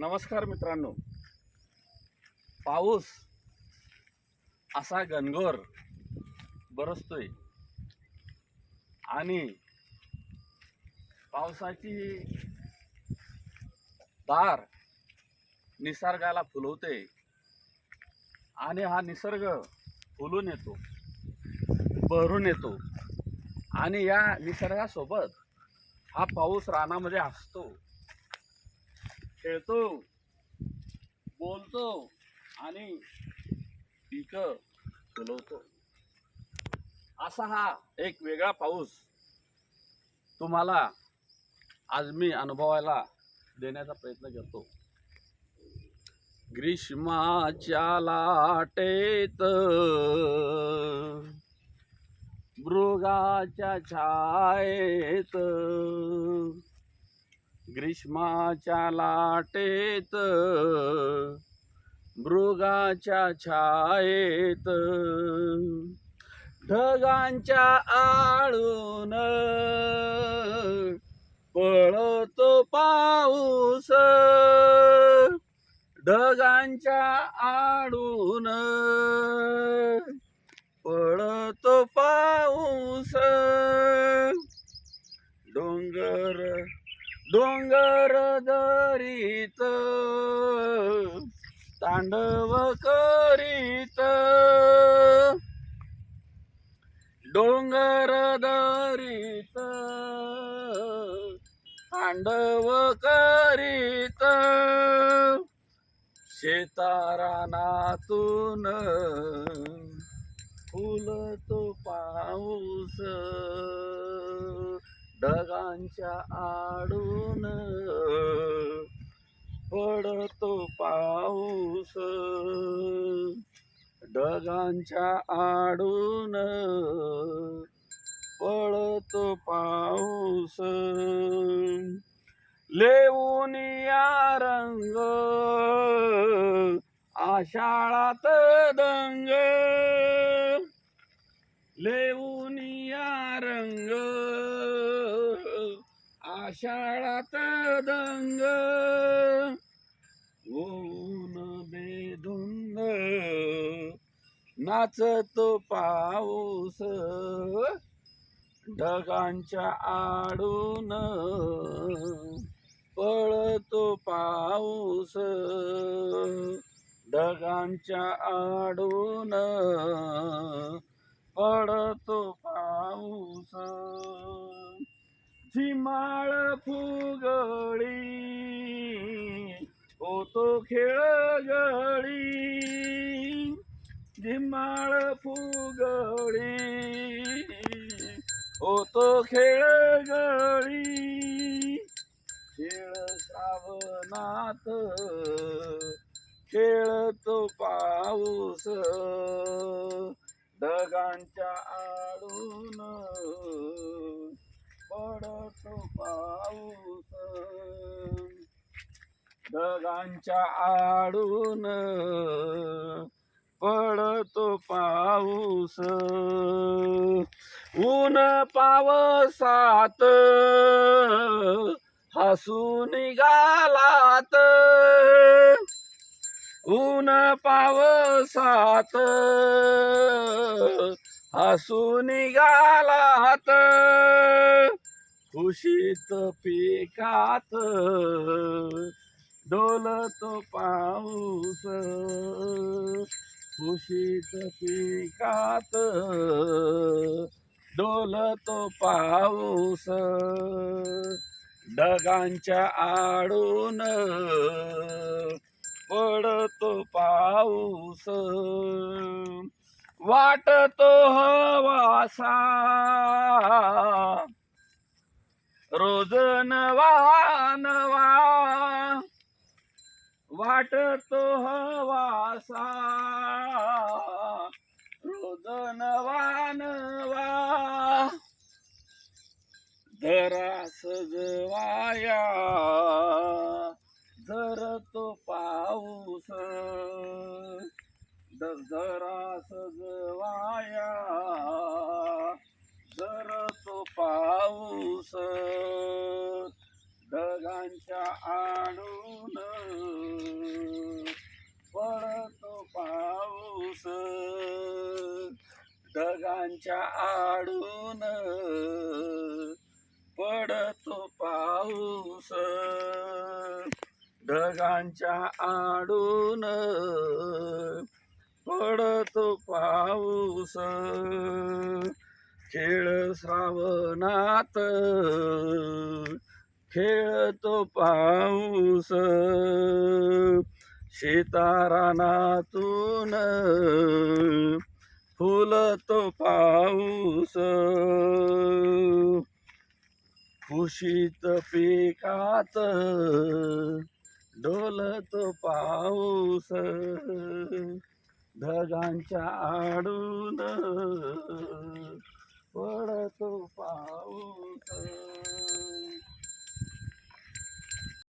नमस्कार मित्रांनो. पाऊस असा घनघोर बरसतोय. आणि पावसाची दार निसर्गाला फुलवते. आणि हा निसर्ग फुलून येतो बहरून येतो. आणि या निसर्गासोबत हा पाऊस रानामध्ये असतो. खेळतो बोलतो आणि पिकं फुलवतो. असा हा एक वेगळा पाऊस तुम्हाला आज मी अनुभवायला देण्याचा प्रयत्न करतो. ग्रीष्माच्या लाटेत मृगाच्या छायेत ग्रीष्माच्या लाटेत मृगाच्या छायेत ढगांच्या आळून पळतो पाऊस. ढगांच्या आडून पळतो पाऊस. डोंगर डोंगर दरीत तांडव करीत डोंगर दरीत तांडव करीत शेतारानातून फुलतो पाऊस. ढगांच्या आडून पडतो पाऊस. ढगांच्या आडून पडतो पाऊस. लेऊन या रंग आषाढात दंग. लेऊन या रंग आषाढात दंग. ऊन बेधुंद नाचतो पाऊस. ढगांच्या आडून पळतो पाऊस. ढगांच्या आडून पडतो पाऊस. झिमाळ फुगळी होतो खेळगळी झिमाळ फुगळी होतो खेळगळी खेळ श्रावणात खेळतो पाऊस. ढगांच्या आडून पडतो पाऊस ढगांच्या आडून पडतो पाऊस. ऊन पावसात हसून निघालात. ऊन पावसात हसून निघालात. खुशीत पिकात डोलतो पाऊस. खुशीत पिकात डोलतो पाऊस. ढगांच्या आडून पडतो पाऊस. वाटतो हवासा. रोज नवा नवा वाटतो हवासा रोज नवा नवा धरा सजवाया. जर तो पाऊस. धरा सजवाया. जर तो पाऊस पाऊस ढगांच्या आडून. पडतो पाऊस ढगांच्या आडून. पडतो पाऊस ढगांच्या आडून. पडतो पाऊस खेळ श्रावणात खेळतो पाऊस. शेतारानातून फुलतो पाऊस. खुशीत पिकात डोलतो पाऊस. ढगांच्या आडून पडतो पाऊस